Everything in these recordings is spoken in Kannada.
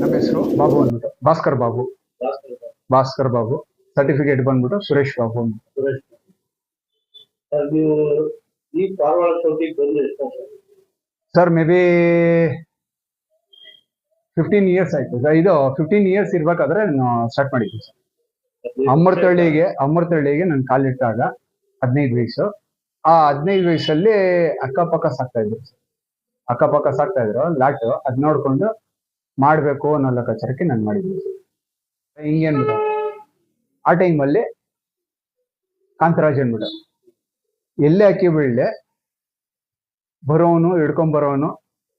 ನಮ್ಮ ಹೆಸರು ಬಾಬು ಅಂದ್ಬಿಟ್ಟು ಭಾಸ್ಕರ್ ಬಾಬು ಭಾಸ್ಕರ್ ಬಾಬು ಸರ್ಟಿಫಿಕೇಟ್ ಬಂದ್ಬಿಟ್ಟು ಸುರೇಶ್ ಬಾಬು ಅಂದ್ಬಿಟ್ಟು. ಸುರೇಶ್ ಸರ್ ನೀವು ಈ ಪಾರವಾಳ ಚೌಕಿಗೆ ಬಂದ್ರೆ ಎಷ್ಟು ವರ್ಷ? Sir maybe fifteen years ಆಯ್ತು. ಸರ್ ಇದು ಫಿಫ್ಟೀನ್ ಇಯರ್ಸ್ ಇರ್ಬೇಕಾದ್ರೆ ನಾನು ಸ್ಟಾರ್ಟ್ ಮಾಡಿದ್ವಿ ಸರ್ ಅಮೃತಹಳ್ಳಿಗೆ ಅಮೃತಹಳ್ಳಿಗೆ ನಾನು ಕಾಲಿಟ್ಟಾಗ ಹದಿನೈದು ವಯಸ್ಸು. ಆ ಹದಿನೈದು ವಯಸ್ಸಲ್ಲಿ ಅಕ್ಕಪಕ್ಕ ಸಾಕ್ತಾ ಇದ್ರು ಸರ್. ಅಕ್ಕಪಕ್ಕ ಸಾಕ್ತಾ ಇದ್ರು ಲಾಟ್ ಅದ್ ನೋಡ್ಕೊಂಡು ಮಾಡ್ಬೇಕು ಅನ್ನೋ ಲೆಕ್ಕಾಚಾರಕ್ಕೆ ನಾನು ಮಾಡಿದ್ದೀನಿ ಸರ್ ಹಿಂಗೆ ಬಿಡ ಆ ಟೈಮಲ್ಲಿ ಕಾಂತರಾಜ್ ಬಿಡ ಎಲ್ಲೇ ಅಕ್ಕಿ ಬೀಳ್ಲೆ ಬರೋನು ಹಿಡ್ಕೊಂಡ್ ಬರೋನು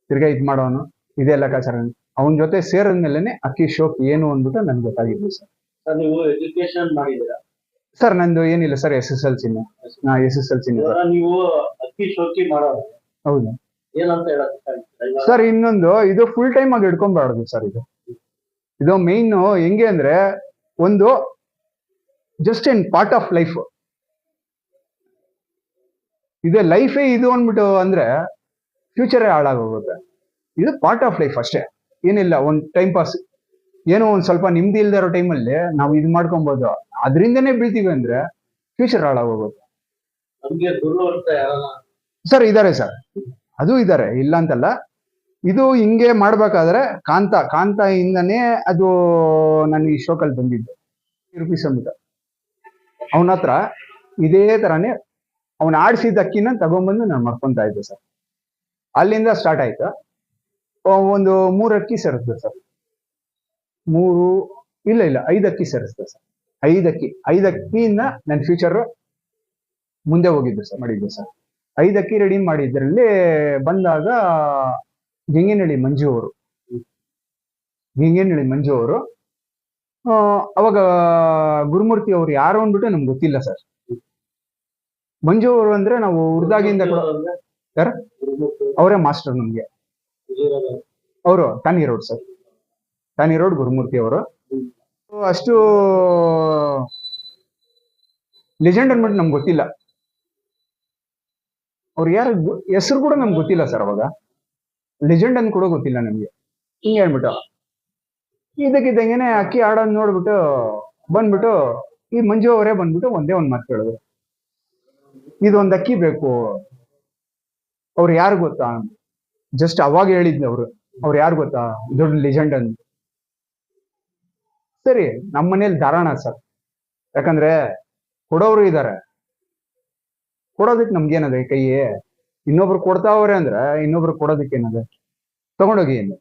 ತಿರ್ಗಾ ಇದ್ ಮಾಡೋನು ಇದೆ ಲೆಕ್ಕಾಚಾರ. ಅವನ ಜೊತೆ ಸೇರಿದ್ಮೇಲೆ ಅಕ್ಕಿ ಶೋಕ್ ಏನು ಅಂದ್ಬಿಟ್ಟು ನನ್ಗೆ ಗೊತ್ತಾಗಿದ್ದು ಸರ್. ಸರ್ ನೀವು ಎಜುಕೇಶನ್ ಮಾಡಿದ್ದೀರಾ? ಸರ್ ನಂದು ಏನಿಲ್ಲ sir S S L C S S L ಸಿನ ಇವಾಗ ನೀವು ಅಕ್ಕಿ ಶೋಕಿ ಮಾಡೋದು. ಹೌದು. ಏನಂತ ಹೇಳಕ್ ಸರ್ ಇನ್ನೊಂದು ಇದು ಫುಲ್ ಟೈಮ್ ಆಗಿ ಹಿಡ್ಕೊಂಬಾರ್ದು ಸರ್ ಇದು. ಇದು ಮೇನ್ ಹೆಂಗೆ ಅಂದ್ರೆ ಒಂದು just in part of life ಇದು ಲೈಫೇ ಇದು ಅಂದ್ಬಿಟ್ಟು ಅಂದ್ರೆ ಫ್ಯೂಚರೇ ಹಾಳಾಗೋಗುತ್ತೆ. ಇದು ಪಾರ್ಟ್ ಆಫ್ ಲೈಫ್ ಅಷ್ಟೇ. ಏನಿಲ್ಲ ಒಂದ್ ಟೈಮ್ ಪಾಸ್ ಏನೋ ಒಂದ್ ಸ್ವಲ್ಪ ನೆಮ್ಮದಿ ಇಲ್ದೇ ಇರೋ ಟೈಮಲ್ಲಿ ನಾವು ಇದು ಮಾಡ್ಕೊಬೋದು. ಅದರಿಂದನೇ ಬೀಳ್ತೀವಿ ಅಂದ್ರೆ ಫ್ಯೂಚರ್ ಹಾಳಾಗೋಗುತ್ತೆ. ಸರ್ ಇದಾರೆ ಸರ್ ಅದು ಇದಾರೆ ಇಲ್ಲ ಅಂತಲ್ಲ. ಇದು ಹಿಂಗೆ ಮಾಡ್ಬೇಕಾದ್ರೆ ಕಾಂತ ಕಾಂತ ಇಂದನೇ ಅದು ನನಗೆ ಈ ಶೋಕಲ್ಲಿ ಬಂದಿದ್ದು. ರುಪೀಸ್ ಅಂದ್ಬಿಟ್ಟು. ಅವನ ಹತ್ರ ಇದೇ ತರಾನೇ ಅವನ ಆಡಿಸಿದ ಅಕ್ಕಿನ ತಗೊಂಬಂದು ನಾನು ಮಾಡ್ಕೊಂತ ಇದ್ದೆ ಸರ್ ಅಲ್ಲಿಂದ ಸ್ಟಾರ್ಟ್ ಆಯ್ತು. ಒಂದು ಮೂರು ಅಕ್ಕಿ ಸರ್. ಮೂರು, ಇಲ್ಲ ಇಲ್ಲ, ಐದು ಅಕ್ಕಿ ಸೇರಿಸ್ದೆ ಸರ್. ಐದು ಅಕ್ಕಿ ನನ್ನ ಫ್ಯೂಚರ್ ಮುಂದೆ ಹೋಗಿದ್ದು ಸರ್, ಮಾಡಿದ್ದು ಸರ್. ಐದಕ್ಕಿ ರೆಡಿ ಮಾಡಿದ್ರಲ್ಲಿ ಬಂದಾಗ ಗೆಂಗೇನಹಳ್ಳಿ ಮಂಜು ಅವರು, ಗೆಂಗೇನಹಳ್ಳಿ ಮಂಜು ಅವರು ಅವಾಗ ಗುರುಮೂರ್ತಿ ಅವ್ರು ಯಾರು ಅಂದ್ಬಿಟ್ಟು ನಮ್ಗೆ ಗೊತ್ತಿಲ್ಲ ಸರ್. ಮಂಜು ಅವರು ಅಂದ್ರೆ ನಾವು ಹುರ್ದಾಗಿಂದ ಸರ್ ಅವರೇ ಮಾಸ್ಟರ್ ನಮ್ಗೆ. ಅವರು ತಾನಿ ರೋಡ್ ಸರ್. ಟಾನಿ ರೋಡ್ ಗುರುಮೂರ್ತಿ ಅವರು. ಅಷ್ಟು ಲೆಜೆಂಡ್ ಅಂದ್ಬಿಟ್ಟು ನಮ್ಗೆ ಗೊತ್ತಿಲ್ಲ. ಅವ್ರು ಯಾರು ಹೆಸರು ಕೂಡ ನಮ್ಗೆ ಗೊತ್ತಿಲ್ಲ ಸರ್ ಅವಾಗ. ಲೆಜೆಂಡ್ ಅಂತ ಕೂಡ ಗೊತ್ತಿಲ್ಲ ನಮ್ಗೆ. ಹಿಂಗೆ ಹೇಳ್ಬಿಟ್ಟು. ಇದಕ್ಕಿದ್ದಂಗೆನೆ ಅಕ್ಕಿ ಆಡೋದ್ ನೋಡ್ಬಿಟ್ಟು ಬಂದ್ಬಿಟ್ಟು ಈ ಮಂಜು ಅವರೇ ಬಂದ್ಬಿಟ್ಟು ಒಂದೇ ಒಂದ್ ಮಾತು ಕೇಳಿದ್ರು. ಇದೊಂದ್ ಅಕ್ಕಿ ಬೇಕು. ಅವ್ರು ಯಾರು ಗೊತ್ತಾ? ಜಸ್ಟ್ ಅವಾಗ ಹೇಳಿದ್ನ ಅವ್ರು. ಅವ್ರು ಯಾರು ಗೊತ್ತಾ? ದೊಡ್ಡ ಲೆಜೆಂಡ್ ಅಂತ. ಸರಿ ನಮ್ಮ ಮನೇಲಿ ಧಾರಾಣ ಸರ್ ಯಾಕಂದ್ರೆ ಕೊಡೋರು ಇದಾರೆ. ಕೊಡೋದಕ್ಕೆ ನಮ್ಗೇನದೆ ಕೈಯೇ? ಇನ್ನೊಬ್ರು ಕೊಡ್ತಾವ್ರೆ ಅಂದ್ರೆ ಇನ್ನೊಬ್ರು ಕೊಡೋದಕ್ಕೆ ಏನದೆ? ತಗೊಂಡೋಗಿ ಏನು?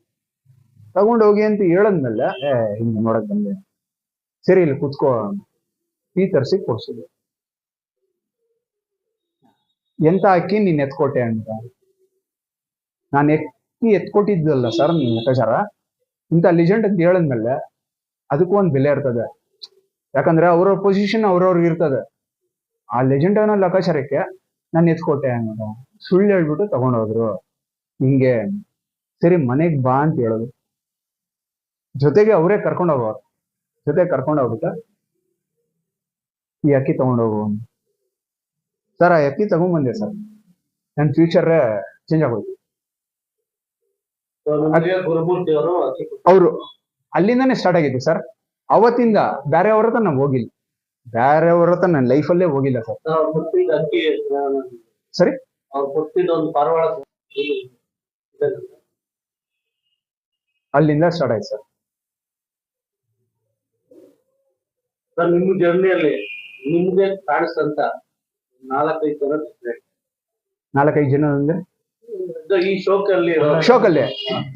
ತಗೊಂಡೋಗಿ ಅಂತ ಹೇಳದ್ಮೇಲೆ, ಏ, ಹಿಂಗೆ ನೋಡಕ್ ಬಂದೆ. ಸರಿ, ಇಲ್ಲಿ ಕುತ್ಕೋ. ಟೀ ತರಿಸಿ ಕೊಡ್ಸಿದ್ರು ಎಂತ ಅಕ್ಕಿ ನೀನ್ ಎತ್ಕೊಟ್ಟೆ ಅಂತ? ನಾನು ಎತ್ತಿ ಎತ್ಕೊಟ್ಟಿದ್ದಲ್ಲ ಸರ್ ನಿನ್ ಲೆಕ್ಕಾಚಾರ? ಇಂಥ ಲಿಜೆಂಡ್ ಅಂತ ಹೇಳಿದ್ಮೇಲೆ ಅದಕ್ಕೂ ಒಂದು ಬೆಲೆ ಇರ್ತದೆ. ಯಾಕಂದ್ರೆ ಅವ್ರವ್ರ ಪೊಸಿಷನ್ ಅವ್ರವ್ರಿಗೆ ಇರ್ತದೆ. ಆ ಲೆಜೆಂಡ್ ಅನ್ನೋ ಲೆಕ್ಕಾಚಾರಕ್ಕೆ ನಾನು ಎತ್ಕೊಟ್ಟೆ ಅನ್ನೋದು. ಸುಳ್ಳು ಹೇಳ್ಬಿಟ್ಟು ತಗೊಂಡೋದ್ರು. ಹಿಂಗೆ, ಸರಿ, ಮನೆಗೆ ಬಾ ಅಂತ ಹೇಳೋದು. ಜೊತೆಗೆ ಅವರೇ ಕರ್ಕೊಂಡು ಹೋಗೋರು ಜೊತೆಗೆ ಕರ್ಕೊಂಡು ಹೋಗ್ಬಿಟ್ಟ ಈ ಅಕ್ಕಿ ತಗೊಂಡೋಗು ಸರ್ ಆ ಅಕ್ಕಿ ತಗೊಂಡ್ಬಂದೆ ಸರ್ ನನ್ನ ಫ್ಯೂಚರ್ ಚೇಂಜ್ ಆಗೋಯ್ತು. ಅವರು ಅಲ್ಲಿಂದಾನೆ ಕೊಟ್ರು. ಅವರು ಅಲ್ಲಿಂದಾನೇ ಸ್ಟಾರ್ಟ್ ಆಗಿತ್ತು ಸರ್ ಅವತ್ತಿಂದ ಬೇರೆಯವ್ರ ಹತ್ರ ನಾವು ಹೋಗಿಲ್ಲ ಬೇರೆಯವ್ರ ಹತ್ರ ನನ್ನ ಲೈಫಲ್ಲೇ ಹೋಗಿಲ್ಲ ಸರ್ ಸರಿ. ಅಲ್ಲಿಂದ ಸ್ಟಾರ್ಟ್ ಆಯ್ತು ಸರ್ ಸರ್ ನಿಮ್ಮ ಜರ್ನಿಯಲ್ಲಿ ನಿಮ್ಗೆ ಕಾಣಿಸ್ತಂತ ನಾಲ್ಕೈದು ಜನ. ನಾಲ್ಕೈದು ಜನ ಅಂದ್ರೆ ಈ ಶೋಕ್ ಅಲ್ಲಿ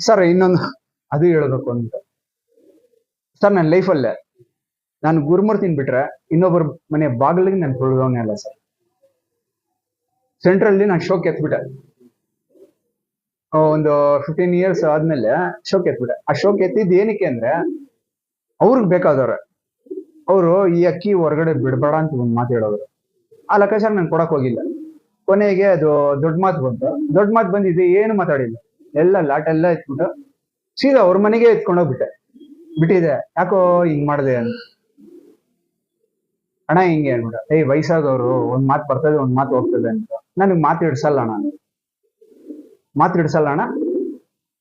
ಸರ್, ಇನ್ನೊಂದು ಅದು ಹೇಳ್ಬೇಕು ಅಂತ. ಸರ್ ನನ್ನ ಲೈಫಲ್ಲೇ. ನಾನು ಗುರುಮೂರ್ತಿನ ಬಿಟ್ರೆ ಇನ್ನೊಬ್ಬರ ಮನೆ ಬಾಗಿಲಿಗೆ ನಾನು ತೊಳೆದವನೇ ಅಲ್ಲ ಸರ್. ಸೆಂಟ್ರಲ್ಲಿ ನಾನು ಶೋಕ್ ಎತ್ಬಿಟ್ಟೆ. ಒಂದು ಫಿಫ್ಟೀನ್ ಇಯರ್ಸ್ ಆದ್ಮೇಲೆ ಶೋಕ್ ಎತ್ಬಿಟ್ಟೆ. ಆ ಶೋಕ್ ಎತ್ತಿದ್ದು ಏನಕ್ಕೆ ಅಂದ್ರೆ ಅವ್ರಿಗೆ ಬೇಕಾದವ್ರೆ. ಅವರು ಈ ಅಕ್ಕಿ ಹೊರಗಡೆ ಬಿಡಬೇಡ ಅಂತ ಒಂದು ಮಾತು ಹೇಳೋರು. ಆ ಲೆಕ್ಕಾಚಾರ ನಾನು ಕೊಡಕ್ ಹೋಗಿಲ್ಲ. ಕೊನೆಗೆ ಅದು ದೊಡ್ಡ ಮಾತು ಬಂತು. ದೊಡ್ಡ ಮಾತು ಬಂದಿದೆ ಏನು ಮಾತಾಡಿಲ್ಲ. ಎಲ್ಲ ಲಾಟ್ ಎಲ್ಲ ಎತ್ಬಿಟ್ಟು ಸೀದಾ ಅವ್ರ ಮನೆಗೆ ಎತ್ಕೊಂಡು ಹೋಗ್ಬಿಟ್ಟೆ. ಬಿಟ್ಟಿದೆ. ಯಾಕೋ ಹಿಂಗ್ ಮಾಡಿದೆ ಅಂತ. ಅಣ್ಣ ಹಿಂಗೆ ಅನ್ಬಿಡ ಏಯ್, ವಯಸ್ಸಾದವರು, ಒಂದ್ ಮಾತು ಬರ್ತದೆ, ಒಂದ್ ಮಾತು ಹೋಗ್ತದೆ ಅಂತ. ನನಗೆ ಮಾತು ಇಡ್ಸಲ್ಲ ನಾನು ಮಾತು ಇಡ್ಸಲ್ಲ ಅಣ್ಣ.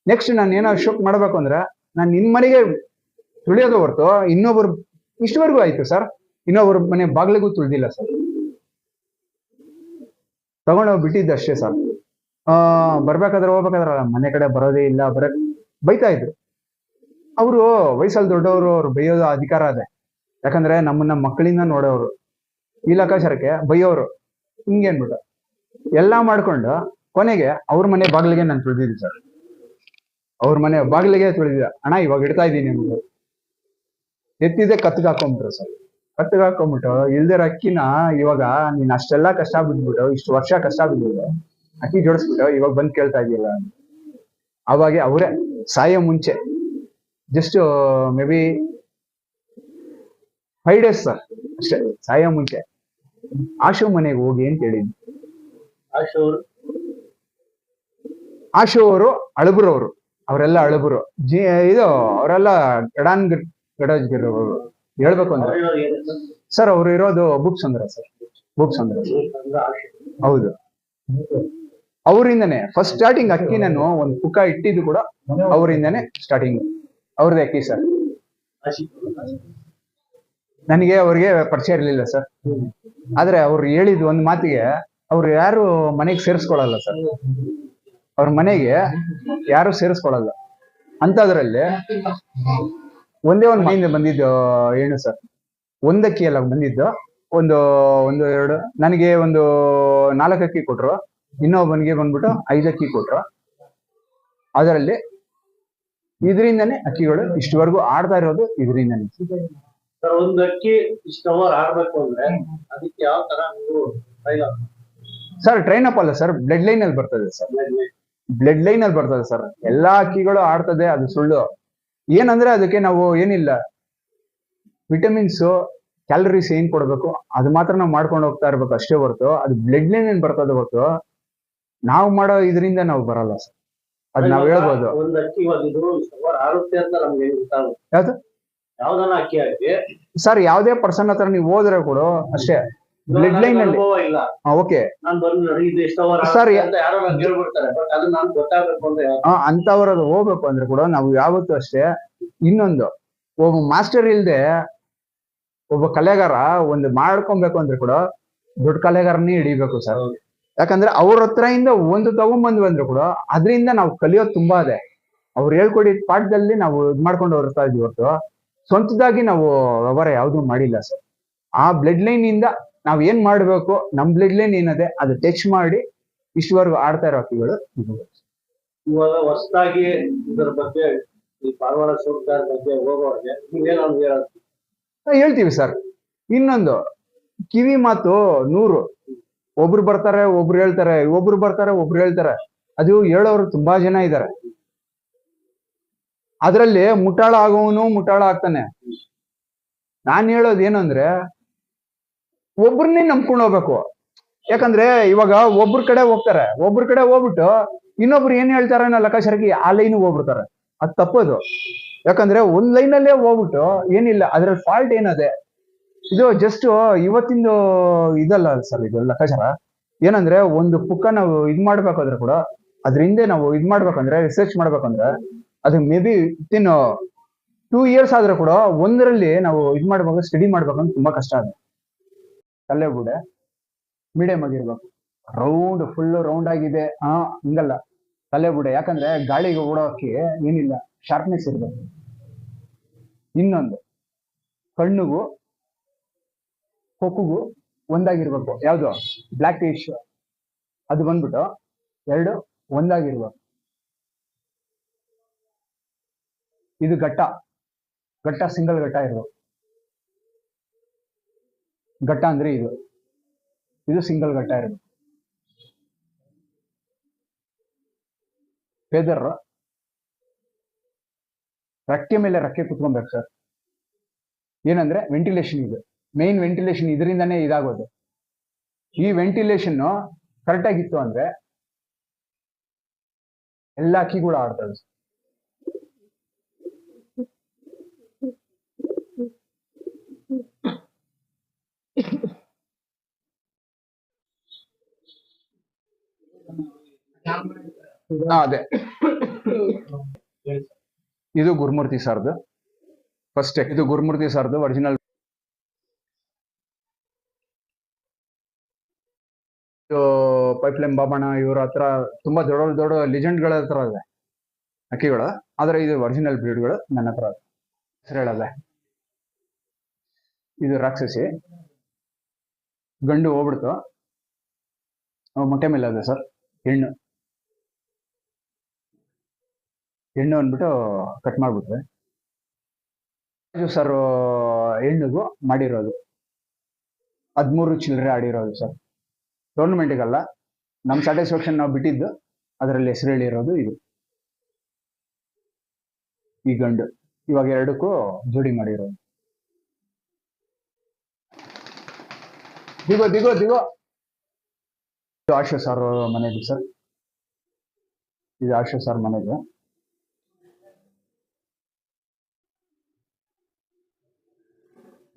ನೆಕ್ಸ್ಟ್ ನಾನು ಏನೋ ಶೋಕ್ ಮಾಡ್ಬೇಕು ಅಂದ್ರೆ ನಾನು ನಿನ್ ಮನೆಗೆ ತುಳಿಯೋದು ಹೊರತು ಇನ್ನೊಬ್ರು ಇಷ್ಟವರೆಗೂ ಆಯ್ತು ಸರ್. ಇನ್ನೊಬ್ರು ಮನೆ ಬಾಗ್ಲಿಗೂ ತುಳಿದಿಲ್ಲ ಸರ್. ತಗೊಂಡೋಗಿ ಬಿಟ್ಟಿದ್ದೆ ಅಷ್ಟೇ ಸರ್ ಆ, ಬರ್ಬೇಕಾದ್ರೆ ಹೋಗ್ಬೇಕಾದ್ರೆ ಮನೆ ಕಡೆ ಬರೋದೇ ಇಲ್ಲ, ಬರ, ಬೈತಾ ಇದ್ರು. ಅವರು ವಯಸ್ಸಲ್ಲಿ ದೊಡ್ಡವರು, ಅವ್ರು ಬೈಯೋದು ಅಧಿಕಾರ ಅದೇ. ಯಾಕಂದ್ರೆ ನಮ್ಮನ್ನ ಮಕ್ಕಳಿಂದ ನೋಡೋರು. ಈ ಲೆಕ್ಕಾಚಾರಕ್ಕೆ ಬೈಯೋರು. ಹಿಂಗೇನ್ ಅನ್ಬಿಟ್ಟು ಎಲ್ಲ ಮಾಡ್ಕೊಂಡು ಕೊನೆಗೆ ಅವ್ರ ಮನೆ ಬಾಗಿಲಿಗೆ ನಾನು ತುಳಿದಿದ್ದೆ ಸರ್. ಅವ್ರ ಮನೆ ಬಾಗಿಲಿಗೆ ತುಳಿದಿದ್ದೆ. ಅಣ್ಣ, ಇವಾಗ ಇಡ್ತಾ ಇದ್ದೀನಿ ನಿಮ್ಗೆ. ಎತ್ತಿದೆ ಕತ್ಗೆ ಹಾಕೊಂಡ್ಬಿಟ್ರು ಸರ್. ಕತ್ಗೆ ಹಾಕೊಂಡ್ಬಿಟ್ಟು ಇಲ್ದಿರ ಅಕ್ಕಿನ ಇವಾಗ ನೀನ್ ಅಷ್ಟೆಲ್ಲ ಕಷ್ಟ ಬಿದ್ಬಿಟ್ಟು ಇಷ್ಟು ವರ್ಷ ಕಷ್ಟ ಬಿದ್ಬಿಟ್ಟು ಅಕ್ಕಿ ಜೋಡಿಸ್ಬಿಟ್ಟು ಇವಾಗ ಬಂದ್ ಕೇಳ್ತಾ ಇದೆಯಲ್ಲ. ಅವಾಗ ಅವರೇ ಸಾಯೋ ಮುಂಚೆ just maybe five days sir ಅಷ್ಟೇ ಸಾಯೋ ಮುಂಚೆ. ಆಶು ಮನೆಗೆ ಹೋಗಿ ಅಂತ ಹೇಳಿದ್ವಿ ಆಶೋರ್. ಆಶು ಅವರು ಅಳಬುರವರು ಅವರೆಲ್ಲ ಅಳಬುರು. ಜಿ ಇದು ಅವರೆಲ್ಲ ಗಡಾನ್ ಗಡಜ್ಗಿರೋರು ಹೇಳ್ಬೇಕು ಅಂದ್ರೆ. ಸರ್ ಅವ್ರು ಇರೋದು ಬುಕ್ಸ್ ಅಂದ್ರೆ ಸರ್ ಬುಕ್ಸ್ ಅಂದ್ರೆ ಹೌದು. ಅವರಿಂದನೇ ಫಸ್ಟ್ ಸ್ಟಾರ್ಟಿಂಗ್ ಅಕ್ಕಿ ನಾನು ಒಂದು ಪುಕ್ಕ ಇಟ್ಟಿದ್ದು ಕೂಡ ಅವರಿಂದನೇ ಸ್ಟಾರ್ಟಿಂಗ್ ಅವ್ರದ್ದೇ ಅಕ್ಕಿ ಸರ್ ನನಗೆ ಅವ್ರಿಗೆ ಪರಿಚಯ ಇರಲಿಲ್ಲ ಸರ್ ಆದ್ರೆ ಅವ್ರು ಹೇಳಿದ ಒಂದು ಮಾತಿಗೆ ಅವ್ರು ಯಾರು ಮನೆಗೆ ಸೇರಿಸ್ಕೊಳಲ್ಲ ಸರ್ ಅವ್ರ ಮನೆಗೆ ಯಾರು ಸೇರಿಸ್ಕೊಳಲ್ಲ. ಅಂತದ್ರಲ್ಲಿ ಒಂದೇ ಒಂದು ಮನೆಯಿಂದ ಬಂದಿದ್ದು ಏನು ಸರ್ ಒಂದಕ್ಕಿ ಎಲ್ಲ ಬಂದಿದ್ದು. ಒಂದು ಒಂದು ಎರಡು ನನಗೆ ಒಂದು ನಾಲ್ಕು ಅಕ್ಕಿ ಕೊಟ್ರು. ಇನ್ನೊಬ್ಬನಿಗೆ ಬಂದ್ಬಿಟ್ಟು ಐದು ಅಕ್ಕಿ ಕೊಟ್ರು. ಅದರಲ್ಲಿ ಇದರಿಂದನೇ ಅಕ್ಕಿಗಳು ಇಷ್ಟವರೆಗೂ ಆಡ್ತಾ ಇರೋದು ಇದರಿಂದನೇ. ಸರ್ ಒಂದ್ ಅಕ್ಕಿ ಇಷ್ಟು ಅವರ್ ಆಡ್ಬೇಕು ಅಂದ್ರೆ ಅದಕ್ಕೆ ಯಾವ ತರ ನೀವು ಸರ್ ಟ್ರೈನ್ ಅಪ್ ಅಲ್ಲ ಸರ್ ಬ್ಲಡ್ ಲೈನ್ ಅಲ್ಲಿ ಬರ್ತದೆ ಸರ್ ಬ್ಲಡ್ ಲೈನ್ ಅಲ್ಲಿ ಬರ್ತದೆ ಸರ್ ಎಲ್ಲಾ ಅಕ್ಕಿಗಳು ಆಡ್ತದೆ ಅದು ಸುಳ್ಳು. ಏನಂದ್ರೆ ಅದಕ್ಕೆ ನಾವು ಏನಿಲ್ಲ ವಿಟಮಿನ್ಸ್ ಕ್ಯಾಲರೀಸ್ ಏನ್ ಕೊಡ್ಬೇಕು ಅದು ಮಾತ್ರ ನಾವು ಮಾಡ್ಕೊಂಡು ಹೋಗ್ತಾ ಇರ್ಬೇಕು ಅಷ್ಟೇ ಹೊರತು ಅದು ಬ್ಲಡ್ ಲೈನ್ ಏನ್ ಬರ್ತದೆ ಹೊರತು ನಾವು ಮಾಡೋ ಇದರಿಂದ ನಾವು ಬರಲ್ಲ ಸರ್. ಅದು ನಾವ್ ಹೇಳ್ಬೋದು. ಯಾವ್ದು? ಸರ್ ಯಾವ್ದೇ ಪರ್ಸನ್ ಹತ್ರ ನೀವು ಹೋದ್ರೆ ಕೂಡ ಅಷ್ಟೇ. ಬ್ಲಡ್ ಲೈನ್ ಅಲ್ಲಿ? ಅನುಭವ ಇಲ್ಲ. ಓಕೆ ನಾನು ಬಂದು ನೋಡಿ ಇದು ಎಷ್ಟು ಅವರ್ ಸರ್, ಅಂತ ಯಾರೋ ನಂಗೆ ಹೇಳ್ಬಿಡ್ತಾರೆ. ಬಟ್ ಅದು ನನ್ಗೆ ಗೊತ್ತಾಗಬೇಕು ಅಂತ ಯಾವ್ದು ಅಂತವ್ರದ್ದು ಹೋಗ್ಬೇಕು ಅಂದ್ರೆ ಕೂಡ ನಾವು ಯಾವತ್ತು ಅಷ್ಟೇ ಇನ್ನೊಂದು ಒಬ್ಬ ಮಾಸ್ಟರ್ ಇಲ್ದೆ ಒಬ್ಬ ಕಲೆಗಾರ ಒಂದು ಮಾಡ್ಕೊಬೇಕು ಅಂದ್ರೆ ಕೂಡ ದೊಡ್ಡ ಕಲೆಗಾರನೇ ಹಿಡಿಬೇಕು ಸರ್. ಹೌದು. ಯಾಕಂದ್ರೆ ಅವ್ರ ಹತ್ರ ಇಂದ ಒಂದು ತಗೊಂಬಂದ್ವಿ ಅಂದ್ರೆ ಕೂಡ ಅದರಿಂದ ನಾವು ಕಲಿಯೋದು ತುಂಬಾ ಇದೆ. ಅವ್ರು ಹೇಳ್ಕೊಡಿ ಪಾಠದಲ್ಲಿ ನಾವು ಇದು ಮಾಡ್ಕೊಂಡು ಹೊರತಾ ಇದ್ವಿ ಹೊರತು. ಸ್ವಂತದಾಗಿ ನಾವು ವ್ಯವಹಾರ ಯಾವ್ದು ಮಾಡಿಲ್ಲ ಸರ್. ಆ ಬ್ಲಡ್ ಲೈನ್ ಇಂದ ನಾವ್ ಏನ್ ಮಾಡ್ಬೇಕು? ನಮ್ ಬ್ಲಡ್ ಲೈನ್ ಏನದೆ ಅದು ಟಚ್ ಮಾಡಿ ಇಷ್ಟವರೆಗೂ ಆಡ್ತಾ ಇರೋ ಹಕ್ಕಿಗಳು. ಇವಾಗ ಹೊಸದಾಗಿ ಇದ್ರ ಬಗ್ಗೆ ಈ ಪಾರ್ವಾಳ ಸರ್ಕಾರ ಬಗ್ಗೆ ಹೋಗೋರಿಗೆ ಹೇಳ್ತೀವಿ ಸರ್. ಇನ್ನೊಂದು ಕಿವಿ ಮಾತು ನೂರು. ಒಬ್ರು ಬರ್ತಾರೆ ಒಬ್ರು ಹೇಳ್ತಾರೆ ಒಬ್ರು ಬರ್ತಾರೆ ಒಬ್ರು ಹೇಳ್ತಾರೆ. ಅದು ಹೇಳೋರು ತುಂಬಾ ಜನ ಇದ್ದಾರೆ ಅದರಲ್ಲಿ ಮುಟ್ಟಾಳ ಆಗೋವನು ಮುಟ್ಟಾಳ ಆಗ್ತಾನೆ. ನಾನ್ ಹೇಳೋದು ಏನು ಅಂದ್ರೆ ಒಬ್ರನ್ನೇ ನಂಬ್ಕೊಂಡು ಹೋಗ್ಬೇಕು. ಯಾಕಂದ್ರೆ ಇವಾಗ ಒಬ್ರ ಕಡೆ ಹೋಗ್ತಾರೆ. ಒಬ್ರ ಕಡೆ ಹೋಗ್ಬಿಟ್ಟು ಇನ್ನೊಬ್ರು ಏನ್ ಹೇಳ್ತಾರೆ ಅನ್ನೋ ಲೆಕ್ಕಾಚಾರಕ್ಕೆ ಆ ಲೈನ್ ಹೋಗ್ಬಿಡ್ತಾರೆ. ಅದು ತಪ್ಪದು ಯಾಕಂದ್ರೆ ಒಂದ್ ಲೈನ್ ಅಲ್ಲೇ ಹೋಗ್ಬಿಟ್ಟು ಏನಿಲ್ಲ ಅದ್ರ ಫಾಲ್ಟ್ ಏನದೆ? ಇದು ಜಸ್ಟ್ ಇವತ್ತಿಂದು ಇದಲ್ಲ ಸರ್ ಇದು ಲೆಕ್ಕಾಚಾರ. ಏನಂದ್ರೆ ಒಂದು ಪುಕ್ಕ ನಾವು ಇದ್ ಮಾಡ್ಬೇಕಾದ್ರೆ ಕೂಡ ಅದ್ರ ಹಿಂದೆ ನಾವು ಇದ್ ಮಾಡ್ಬೇಕಂದ್ರೆ ರಿಸರ್ಚ್ ಮಾಡ್ಬೇಕಂದ್ರೆ ಅದು maybe within two years ಆದ್ರೆ ಕೂಡ ಒಂದರಲ್ಲಿ ನಾವು ಇದ್ ಮಾಡ್ಬೇಕು ಸ್ಟಡಿ ಮಾಡ್ಬೇಕಂದ್ರೆ ತುಂಬಾ ಕಷ್ಟ ಇದೆ ತಲೆಬುಡೆ ಮೀಡಿಯಂ ಆಗಿರ್ಬೇಕು. ರೌಂಡ್ ಫುಲ್ ರೌಂಡ್ ಆಗಿದೆ. ಹಾ ಹಿಂಗಲ್ಲ. ತಲೆಬುಡೆ ಯಾಕಂದ್ರೆ ಗಾಳಿಗೆ ಓಡೋಕೆ ಏನಿಲ್ಲ. ಶಾರ್ಪ್ನೆಸ್ ಇರ್ಬೇಕು. ಇನ್ನೊಂದು, ಕಣ್ಣುಗೂ ಕೊಕ್ಕುಗೂ ಒಂದಾಗಿರ್ಬೇಕು. ಯಾವುದು? ಬ್ಲ್ಯಾಕ್ ಫಿಶ್ ಅದು ಬಂದ್ಬಿಟ್ಟು ಎರಡು ಒಂದಾಗಿರ್ಬೇಕು. ಇದು ಘಟ್ಟ. ಘಟ್ಟ ಸಿಂಗಲ್ ಘಟ್ಟ ಇರ್ಬೇಕು. ಘಟ್ಟ ಅಂದ್ರೆ ಇದು. ಇದು ಸಿಂಗಲ್ ಘಟ್ಟ ಇದೆ ಫೆದರ್ ರೆಕ್ಕೆ ಮೇಲೆ ರೆಕ್ಕೆ ಕುತ್ಕೊಬೇಕು ಸರ್. ಏನಂದ್ರೆ ವೆಂಟಿಲೇಷನ್ ಇದೆ. ಮೇನ್ ವೆಂಟಿಲೇಷನ್ ಇದರಿಂದಾನೇ ಇದಾಗೋದು. ಈ ವೆಂಟಿಲೇಷನ್ ಕರೆಕ್ಟ್ ಆಗಿತ್ತು ಅಂದ್ರೆ ಎಲ್ಲ ಕೂಡ ಆಡ್ತವೆ. ಅದೇ. ಇದು ಗುರುಮೂರ್ತಿ ಸರ್ದು. ಫಸ್ಟ್ ಇದು ಗುರುಮೂರ್ತಿ ಸರ್ದು ಒರಿಜಿನಲ್ ಪೈಪ್ಲೈನ್ ಬಾಬಣ್ಣ ಇವ್ರ ಹತ್ರ ತುಂಬಾ ದೊಡ್ಡ ದೊಡ್ಡ ಲಿಜೆಂಡ್ಗಳ ಹತ್ರ ಇದೆ. ಅಕ್ಕಿಗಳು. ಆದ್ರೆ ಇದು ಒರಿಜಿನಲ್ ಬ್ರೀಡ್ಗಳು ನನ್ನ ಹತ್ರ ಹೆಸರು ಹೇಳದೆ. ಇದು ರಾಕ್ಷಸಿ. ಗಂಡು ಹೋಗ್ಬಿಡ್ತು. ಮೊಟ್ಟೆ ಮೇಲೆ ಅದೇ ಸರ್, ಹೆಣ್ಣು. ಹೆಣ್ಣು ಅಂದ್ಬಿಟ್ಟು ಕಟ್ ಮಾಡ್ಬಿಟ್ರೆ. ಸರ್ ಹೆಣ್ಣಿಗೂ ಮಾಡಿರೋದು. ಹದಿಮೂರು ಚಿಲ್ಲರೆ ಆಡಿರೋದು ಸರ್ ಟೂರ್ನಮೆಂಟಿಗಲ್ಲ ನಮ್ಮ ಸ್ಯಾಟಿಸ್ಫ್ಯಾಕ್ಷನ್ ನಾವು ಬಿಟ್ಟಿದ್ದು ಅದರಲ್ಲಿ ಹೆಸರು ಹೇಳಿರೋದು ಇದು. ಈ ಗಂಡು. ಇವಾಗ ಎರಡಕ್ಕೂ ಜೋಡಿ ಮಾಡಿರೋದು. ದಿಗೋ ದಿಗೋ ದಿಗೋ. ಇದು ಆಶು ಸರ್ ಮನೆದು ಸರ್ ಇದು ಆಶು ಸರ್ ಮನೆದು.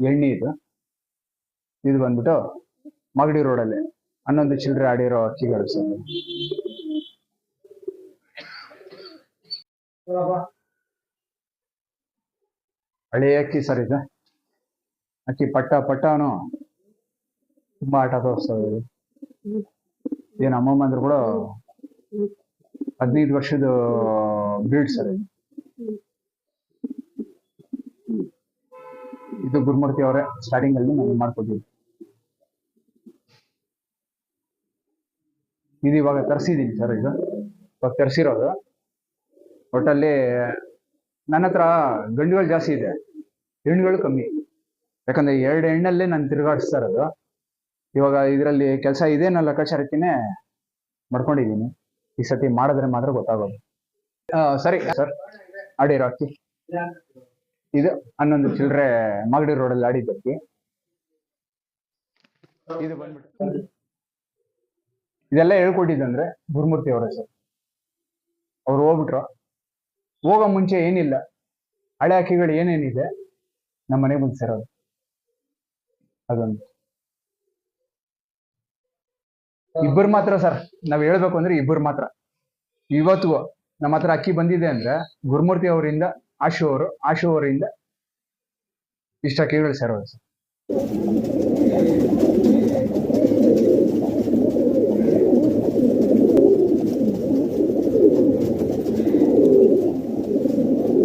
ಎಣ್ಣೆ ಇದು. ಇದು ಬಂದ್ಬಿಟ್ಟು ಮಗಡಿ ರೋಡಲ್ಲಿ ಹನ್ನೊಂದು ಚಿಲ್ಲರೆ ಆಡಿರೋ ಅಕ್ಕಿಗಳು ಸರ್ ಹಳೆಯ ಅಕ್ಕಿ ಸರ್ ಇದು. ಅಕ್ಕಿ ಪಟ್ಟ ಪಟ್ಟನು. ತುಂಬಾ ಆಟ ತೋರಿಸ್ತದೆ ಏನು ಅಮ್ಮಮ್ಮ ಅಂದ್ರು ಕೂಡ ಹದಿನೈದು ವರ್ಷದ ಬ್ರೀಡ್ ಸರ್ ಇದು ಇದು ಗುರುಮೂರ್ತಿ ಅವರೇ ಸ್ಟಾರ್ಟಿಂಗ್ ಅಲ್ಲಿ ನಾನು ಮಾಡ್ಕೊಟ್ಟಿದ್ದೆ ಇದು ಇವಾಗ ತರಿಸಿದ್ದೀನಿ ಸರ್ ಇದು ಇವಾಗ ತರಿಸಿರೋದು. ಒಟ್ಟಲ್ಲಿ ನನ್ನ ಹತ್ರ ಗಂಡುಗಳು ಜಾಸ್ತಿ ಇದೆ. ಹೆಣ್ಣುಗಳು ಕಮ್ಮಿ. ಯಾಕಂದ್ರೆ ಎರಡು ಹೆಣ್ಣಲ್ಲೇ ನಾನು ತಿರುಗಾಡಿಸ್ತಾ ಇರೋದು. ಇವಾಗ ಇದರಲ್ಲಿ ಕೆಲಸ ಇದೆ ಅನ್ನೋ ಲೆಕ್ಕಾಚಾರಕ್ಕೇನೆ ಮಾಡ್ಕೊಂಡಿದ್ದೀನಿ. ಈ ಸತಿ ಮಾಡಿದ್ರೆ ಮಾತ್ರ ಗೊತ್ತಾಗೋದು. ಸರಿ, ಸರ್. ಆಡಿರೋ ಅಕ್ಕಿ ಇದು ಹನ್ನೊಂದು ಚಿಲ್ಲರೆ ಮಾಗಡಿ ರೋಡಲ್ಲಿ ಆಡಿದ್ದು ಅಕ್ಕಿ ಇದು ಬಂದ್ಬಿಟ್ಟು ಇದೆಲ್ಲ ಹೇಳ್ಕೊಟ್ಟಿದ್ದಂದ್ರೆ ಗುರುಮೂರ್ತಿ ಅವರೇ ಸರ್. ಅವ್ರು ಹೋಗ್ಬಿಟ್ರು. ಹೋಗೋ ಮುಂಚೆ ಏನಿಲ್ಲ. ಹಳೆ ಅಕ್ಕಿಗಳು ಏನೇನಿದೆ ನಮ್ಮ ಮನೆಗೆ ಬಂದು ಸೇರೋದು ಅದೊಂದು. ಇಬ್ಬರು ಮಾತ್ರ ಸರ್ ನಾವ್ ಹೇಳ್ಬೇಕು ಅಂದ್ರೆ ಇಬ್ಬರು ಮಾತ್ರ. ಇವತ್ತು ನಮ್ಮ ಹತ್ರ ಅಕ್ಕಿ ಬಂದಿದೆ ಅಂದ್ರೆ ಗುರುಮೂರ್ತಿ ಅವರಿಂದ, ಆಶು ಅವರು, ಆಶು ಅವರಿಂದ ಇಷ್ಟ ಅಕ್ಕಿಗಳು ಸರ್ ಸರ್